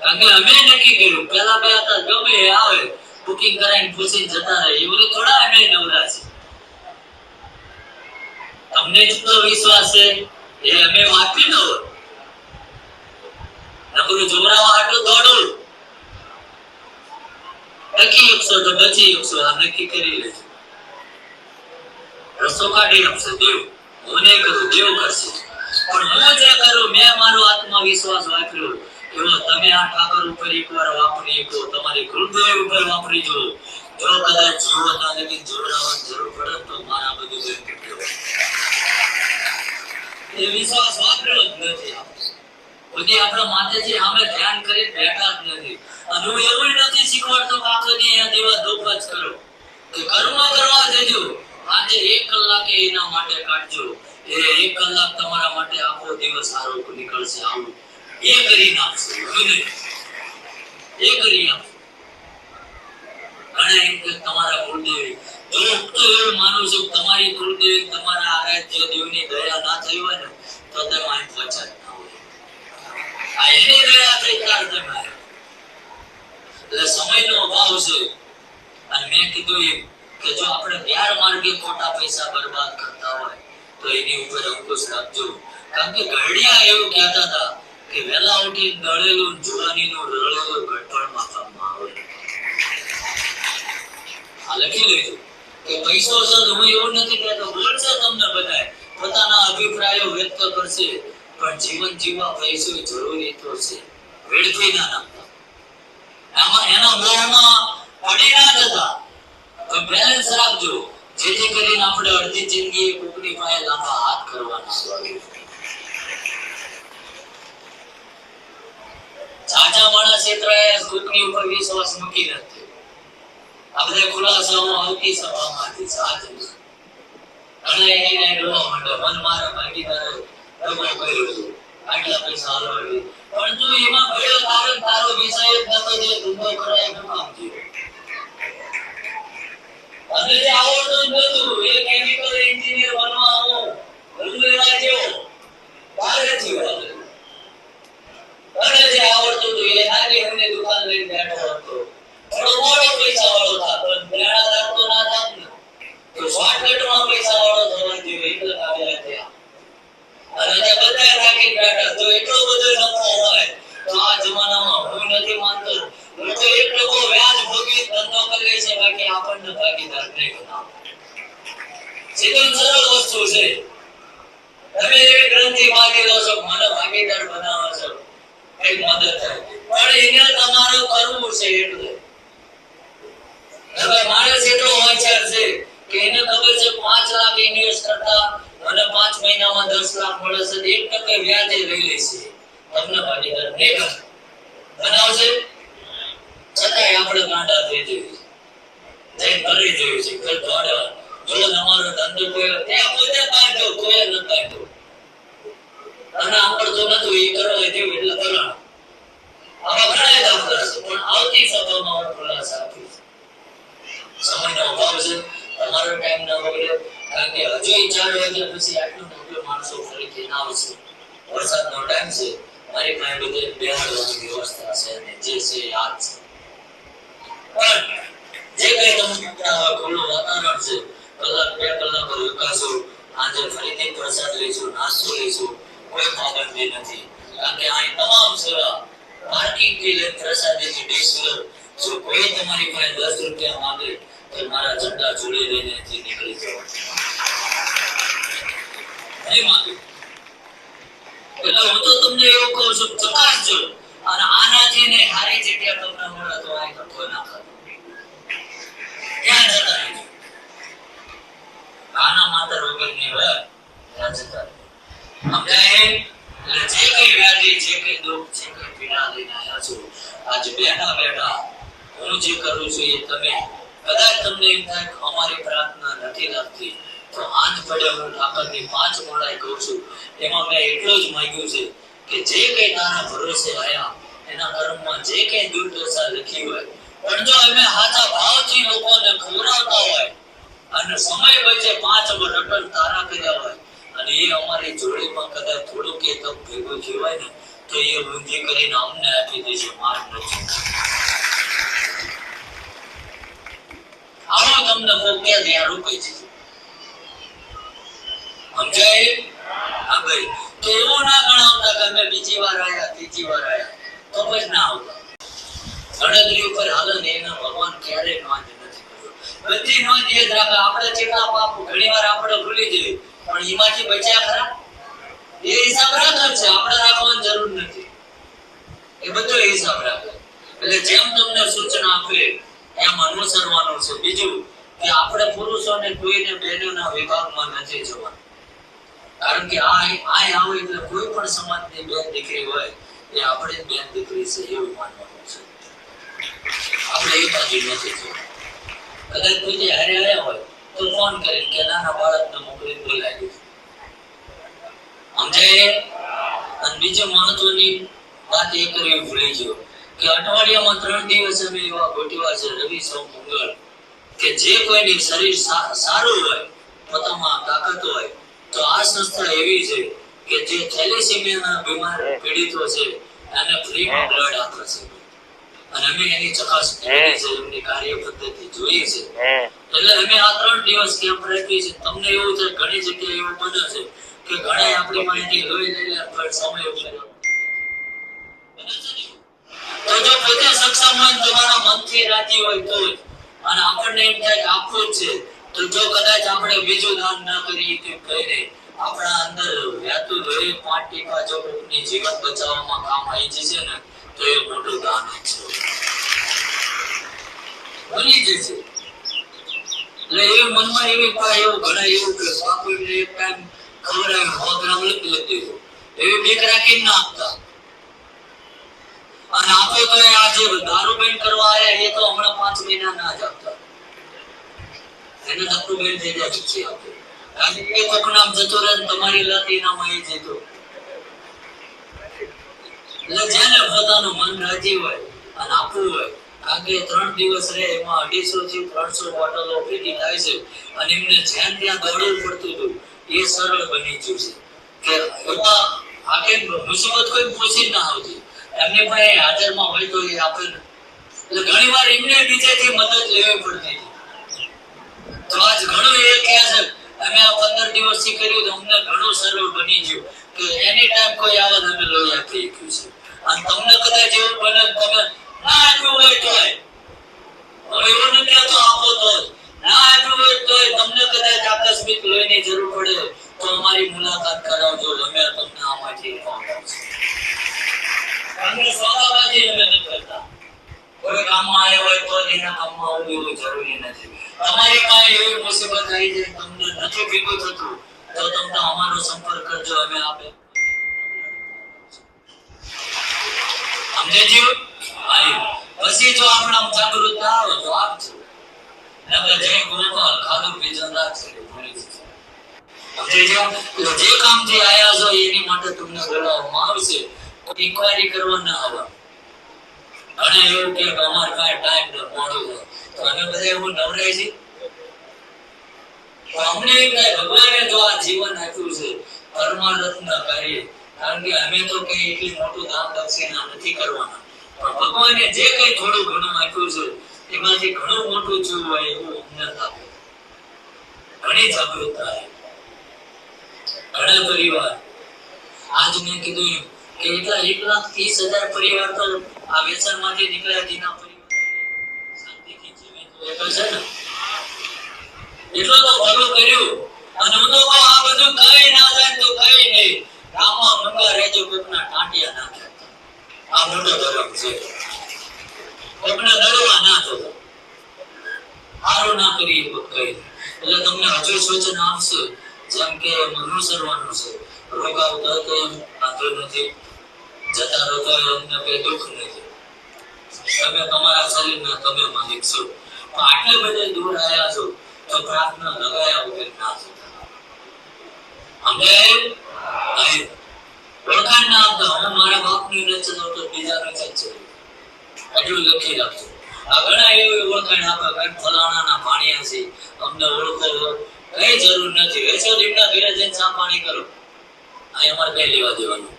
કારણ અમે નક્કી કર્યું પેલા બે હતા, ગમે આવે બુકિંગ કરાવીને પૂછીને જતા રહે. એ બધું થોડા અમે નવરા છે તમને જેટલો વિશ્વાસ છે, એ અમે વાંચી ન નકરું જોરાવા હાટું દોડું. ટકી શકશો તો બચી શકશો આ નક્કી કરી લેજો. રસ્તો કાઢી આપશે, દેવ. હું નહીં કરું, દેવ કરશે. પણ હું જે કરું, મેં મારો આત્મવિશ્વાસ વાપર્યો તમે આ ઠાકર ઉપર એકવાર વાપરી શકો, તમારી ગુરુદેવ ઉપર વાપરી જો જો કદાચ જીવન લગી જોડાવાની જરૂર પડે તો મારા બધું બંધ કેટલો એ વિશ્વાસ વાપર્યો જ નથી બધી આપણા માતાજી સામે ધ્યાન કરી બેઠા જ નથી. અને હું એવું નથી શીખવાડતો આખો દી અહીંયા દેવા ધૂપ જ કરો. કર્મ કરવા જજો. આજે એક કલાકે એના માટે કાઢજો. એ એક કલાક તમારા માટે આખો દિવસ સારો નીકળશે આવું. એ કરી નાખશે એ કરી નાખશે ઘણા એમ કે તમારા કુળદેવી હું તો તમારી કુળદેવી તમારા આરાધ્ય દેવની દયા ના થઈ હોય ને, તો તમે અહીં આવ્યા. એટલે સમયનો અભાવ છે. અને મેં કીધું એમ કે જો આપણે ગેરમાર્ગે ખોટા પૈસા બરબાદ કરતા હોય, તો એની ઉપર અંકુશ રાખજો. કારણ કે ઘડિયા એવું કહેતા હતા કે વહેલા ઉઠી દળેલું જુવાનીનું રળેલું ગઠવાડમાં કામમાં આવે. આ લખી લેજો કે પૈસો છે તો એવું નથી કહેતો બોલશે તમને બધાય? પોતાના અભિપ્રાયો વ્યક્ત કરશે, પણ જીવન જીવવા પૈસો જરૂરી તો છે. વેડફી ના નાખતા. આમાં એના મોહમાં પડી ના જતા તો બેલેન્સ રાખજો. જેથી કરીને આપણે અડધી જિંદગી કોકની પાસે લાંબા હાથ કરવાના. માણસ ક્ષેત્રે કોકની ઉપર વિશ્વાસ મૂકી નથી આ બધા ખુલાસાઓ આવતી સભામાંથી છે. અને એને રોવા માંડો મન મારા ભાગીદારો તમે કર્યું. આટલા પૈસા હલવાડી પણ તું એમાં ભયો તારો તારો વિષય થતો જે ધંધો કરાય શું કામ અને જે આવડતું જ નતું, એ કેમિકલ એન્જિનિયર બનવા આવો રંગલેલા જેવો. બહારેથી વાગે. અને જે આવડતું હતું એ નાની એમની દુકાન લઈને બેઠો હતો. થોડો મોટો પૈસા વાળો હતા પણ પ્રેરણા રાખતો ના થાત ને, તો શોર્ટકટમાં પૈસા વાળો થવા જોઈએ એટલે આવેલા ત્યાં. અને જે બધા રાખી બેઠા તો એટલો બધો નફો હોય, તો આ જમાનામાં હું નથી માનતો. હું તો એક લોકો વ્યાજ ભોગી ધંધો કરે છે, બાકી આપણને ભાગીદાર નહીં બનાવ સીધું સરળ વસ્તુ છે. તમે એવી ગ્રંથિ માગી લો છો, મને ભાગીદાર બનાવો છો. એટલે. હવે મારે એટલો હોશિયાર છે કે એને પાંચ લાખ કરતા પાંચ મહિનામાં દસ લાખ મળે છે એક ટકે વ્યાજે લઈ લેશે તમને ભાગીદાર બનાવશે છતાંય આપણે ગાંડા થઈ જઈએ. જઈને કરી જોયું છે કે દોડે જો તમારો ધંધો કોઈ ત્યાં પોતે પાડ્યો કોઈ ન પાડ્યો અને નથી એ કરવા જેવું એટલે કરો આમાં ઘણા દાખલા છે, પણ આવતી સભામાં ખુલાસા આપીશ સમયનો અભાવ છે, તમારો ટાઈમ ન બગડે, કારણ કે હજુ ચાર વાગ્યા પછી આટલું મોટું માણસો ફરીથી ના આવશે. વરસાદનો ટાઈમ છે, મારી પાસે બધે બેહાડવાની વ્યવસ્થા છે અને જે છે યાદ છે. પણ જે કઈ તમને ખુલ્લું વાતાવરણ છે, કલાક બે કલાક રોકાશો આજે ફરીથી પ્રસાદ કોઈ પાબંદી નથી. કારણ કે અહીં તમામ સેવા પાર્કિંગથી લઈને પ્રસાદીની ડિશ જો કોઈ તમારી પાસે દસ રૂપિયા માંગે, તો મારા ઝંડા જોડી લઈને નીકળી જાઓ. નહીં હું તો તમને એવું કહું છું, ચકાસજો. અને આનાથી ને હારી જગ્યા તમને મળે તો આ ધક્કો ના કરો ત્યાં જતા રહેજો આના માત્ર વગરની હોય ત્યાં જતા રહેજો. સમજાય એટલે જે કઈ વ્યાધિ જે કઈ દુઃખ જે કઈ પીડા લઈને આવ્યા છો આજ બેઠા બેઠા હું જે કરું છું એ તમે કદાચ તમને એમ થાય કે અમારી પ્રાર્થના નથી લાગતી. તો આજ પડે હું ઠાકરની પાંચ માળાએ કહું છું. એમાં મેં એટલું જ માંગ્યું છે કે જે કંઈ તારા ભરોસે આયા એના કર્મમાં જે કંઈ દુર્દશા લખી હોય, પણ જો અમે સાચા ભાવથી લોકોને ખવડાવતા હોય, અને સમય વચ્ચે પાંચ અટલ તારા કર્યા હોય, અને એ અમારી જોડીમાં કદાચ થોડુંક એ તપ ભેગું થયું ને તો એ વૃદ્ધિ કરીને અમને આપી માર નથી આવો તમને મોકલ્યા ત્યાં રોકાઈ છે સમજાય? હા ભાઈ. તો એવું ના ગણાવતા કે બીજી વાર આવ્યા ત્રીજી વાર આયા. તો જ ના આવતા. ગણતરી ઉપર હાલો એના ભગવાન ક્યારેય નોંધ નથી કર્યો. બધી નોંધ એ જ રાખે, આપણે જેટલા પાપ ઘણી વાર આપણે ભૂલી જઈએ, પણ એમાંથી બચ્યા ખરા? એ હિસાબ રાખે છે. આપણે રાખવાની જરૂર નથી. એ બધો હિસાબ રાખે એટલે જેમ તમને સૂચના આપે, એમ અનુસરવાનું છે. બીજું કે આપણે પુરુષોને કોઈને બહેનોના વિભાગમાં નથી જવાનું. કારણ કે આ આ આવે એટલે કોઈ પણ સમાજની બેન દીકરી હોય, એ આપણે બેન દીકરી છે એવું માનવાનું છે. આપણે એ બાજુ નથી જવું કદાચ કોઈ હારે આવ્યા હોય, તો ફોન કરીને કે, નાના બાળકને મોકલી, બોલાવી સમજાય અને બીજી મહત્વની વાત એ કરવી ભૂલી ગયો કે અઠવાડિયામાં ત્રણ દિવસ અમે એવા ગોઠવ્યા છે રવિ સોમ મંગળ કે જે કોઈની શરીર સારું હોય પોતામાં તાકાત હોય તો આ સંસ્થા એવી છે કે જે થેલેસેમિયાના બીમાર પીડિતો છે એને ફ્રીમાં બ્લડ આપે છે. અને અમે એની ચકાસણી કરી છે એમની કાર્ય પદ્ધતિ જોઈ છે એટલે અમે આ ત્રણ દિવસ કેમ્પ રાખી છે તમને એવું છે ઘણી જગ્યાએ એવું બને છે કે ઘણા આપણી માહિતી લોહી લઈ લે પણ સમય ઉપર તો જો પોતે સક્ષમ હોય તમારા મનથી રાજી હોય તો અને આપણને એમ થાય કે આપવું જ છે. તો જો કદાચ આપણે બીજું દાન ના કરીએ કે કહીને આપણા અંદર વ્યાતું લોહી પાંચ ટીપા જો જીવન બચાવવામાં કામ આવી જશે ને, તો એ મોટું દાન છે. બની જશે. એટલે એ મનમાં એવી એવું ઘણા એવું કે બાપુને એક ટાઈમ ખબર આવી લખી લીધું એવી બીક રાખી ના આપતા. અને આપે તો આ જે દારૂ બેન કરવા આવ્યા એ તો હમણાં પાંચ મહિના ના જ આપતા. એને ધક્કું બેન થઈ જાય પછી આપે. કે એ કોક નામ જતો રહે તમારી લાતી નામ એ જતો એટલે જેને પોતાનું મન રાજી હોય અને આપવું હોય કારણ કે ત્રણ દિવસ રહે, એમાં અઢીસો થી ત્રણસો બોટલો ભેગી થાય છે. અને એમને જ્યાં ત્યાં દોડવું પડતું હતું એ સરળ બની ગયું છે. કે આ કે મુસીબત કોઈ પહોંચી ના આવતી. એમને પણ એ હાજરમાં હોય તો એ આપણને એટલે ઘણી વાર એમને બીજેથી મદદ લેવી પડતી તો આજ ઘણું એ કહે છે, અમે આ પંદર દિવસથી કર્યું તો અમને ઘણું સરળ બની ગયું. કે એની ટાઈમ કોઈ આવે અમે લોહી આપી શક્યું છે. અને તમને કદાચ એવું બને તમે, ના, આપ્યું હોય તો એવું નથી તો આપો તો. મુસીબત આવી છે તમને નથી થતું, તો તમને અમારો સંપર્ક કરજો, અમે આપે. સમજેજો આઈ પછી જો આપણે જાગૃત ના આવે, તો આપજો. નકર જય કામથી આયા છો, એની માટે તમને બોલાવવામાં આવશે ઇન્કવાયરી કરવા ના આવે અને એવું કે અમારે કાંઈ ટાઈમ ન મોડું તો અમે બધા એવું નવરાય છે અમને ભગવાને જો આ જીવન આપ્યું છે પરમારથ કરીએ. કારણ કે અમે તો કઈ એટલી મોટું દાન દક્ષિણા નથી કરવાના. પણ ભગવાને જે કઈ થોડું ઘણું આપ્યું છે એમાંથી ઘણું મોટું જોવું હોય એવું અમને આપે ઘણી જાગૃતતા ઘણા પરિવાર. આજ મેં કીધું કે એટલા એક લાખ ત્રીસ હજાર પરિવાર તો આ વ્યસનમાંથી નીકળ્યા તેના પરિવાર એટલું તો આ બધું કઈ ના થાય તો કઈ નહીં. રામમાં મંગા રહેજો કોકના ટાંટિયા ના ખેંચતા. આ મોટો ધર્મ છે. કોકને દડવા ના થતો હારો ના કરી તો કઈ એટલે તમને હજુ સૂચન આપશે, જેમ કે અનુસરવાનું છે. રોગાવતા તો એમ વાંધો નથી. જતા રહો તો એમને કઈ દુઃખ નથી. તમે તમારા શરીરના તમે માલિક છો. પણ આટલે બધે દૂર આવ્યા છો, તો પ્રાર્થના લગાયા વગર ના છો અમે ઓળખાણ ના આપતા હું મારા બાપની નથી તો બીજા જ ચલાવતો. એટલું લખી રાખજો આ ઘણા એવી ઓળખાણ આપે કઈ ફલાણાના પાણીયા છે. અમને ઓળખો કઈ જરૂર નથી. વેચો દીપના ઘરે જઈને ચા કરો. અહીં અમારે કઈ લેવા દેવાનું?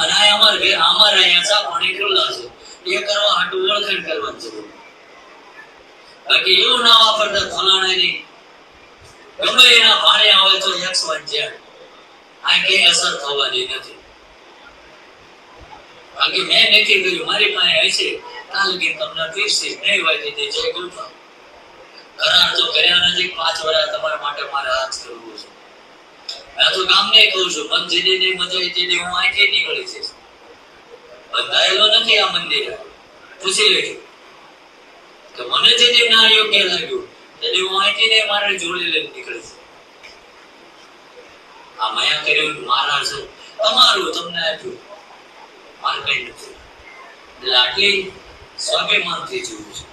અને આ અમારે ઘેર, અમારે અહીંયા ચા પાણી ખુલ્લા છે. એ કરવા હાટું ઓળખાણ કરવાની જરૂર બાકી એવું ના વાપરતા ફલાણા નહીં ગમે એના ભાણે આવે તો એક્સ વન આ કઈ અસર થવાની નથી. બાકી મેં નક્કી કર્યું, મારી પાસે હશે. લગી તમને પીરસીશ નહીં હોય તો જય ગુરુ કરાર તો કર્યા નજીક પાંચ વર્ષ તમારા માટે મારે હાથ કરવું છે. આ તો કામ નહીં કહું છું, મન જે નહીં મજા આવી તે હું અહીંથી નીકળી છે બંધાયેલો નથી આ મંદિર. પૂછી લેજો. કે મને જેદી ના યોગ્ય લાગ્યું? તેને હું અહીંથી નહીં મારે જોડી લઈને નીકળીશ આ માયા કર્યું મારા છે. તમારું તમને આપ્યું. મારે કઈ નથી. એટલે આટલી સ્વાભિમાનથી જીવું છું.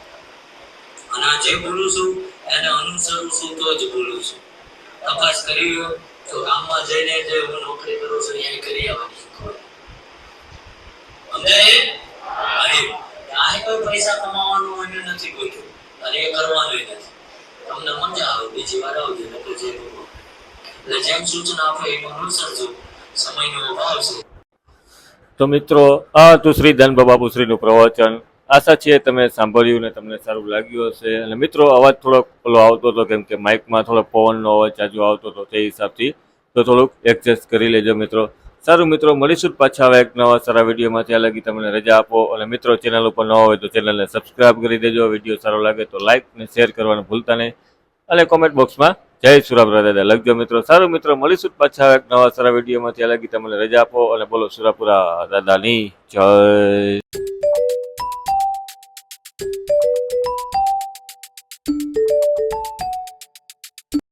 અને જે બોલું છું, એને અનુસરું છું તો જ બોલું છું. તપાસ કરી તો ગામમાં જઈને જે હું નોકરી કરું છું એ કરી આવવાની કરવાનું તમને મજા આવે, બીજી વાર આવજો જેમ સૂચના આપે એનું અનુસરજો. સમયનો અભાવ છે. તો મિત્રો, આ હતું શ્રી ધનબા બાપુશ્રીનું પ્રવચન. આશા છે તમે સાંભળ્યું ને તમને સારું લાગ્યું હશે. અને મિત્રો, અવાજ થોડોક પેલો આવતો હતો, કેમ કે માઇકમાં થોડોક પવનનો અવાજ જાજુ આવતો હતો તે હિસાબથી. તો થોડુંક એડજસ્ટ કરી લેજો મિત્રો. સારું મિત્રો, મળીશું પાછા હવે એક નવા સારા વિડીયોમાં ત્યાં લગી તમને રજા આપો. અને મિત્રો ચેનલ ઉપર ન હોય તો ચેનલને સબસ્ક્રાઇબ કરી દેજો. વીડિયો સારો લાગે તો લાઇક અને શેર કરવાનું ભૂલતા નહીં. અને કોમેન્ટ બોક્સમાં જય સુરાપુરા દાદા લખજો મિત્રો. સારું મિત્રો, મળીશું પાછા એક નવા સારા વિડીયોમાં ત્યાં લગી તમને રજા આપો. અને બોલો સુરાપુરા દાદાની જય.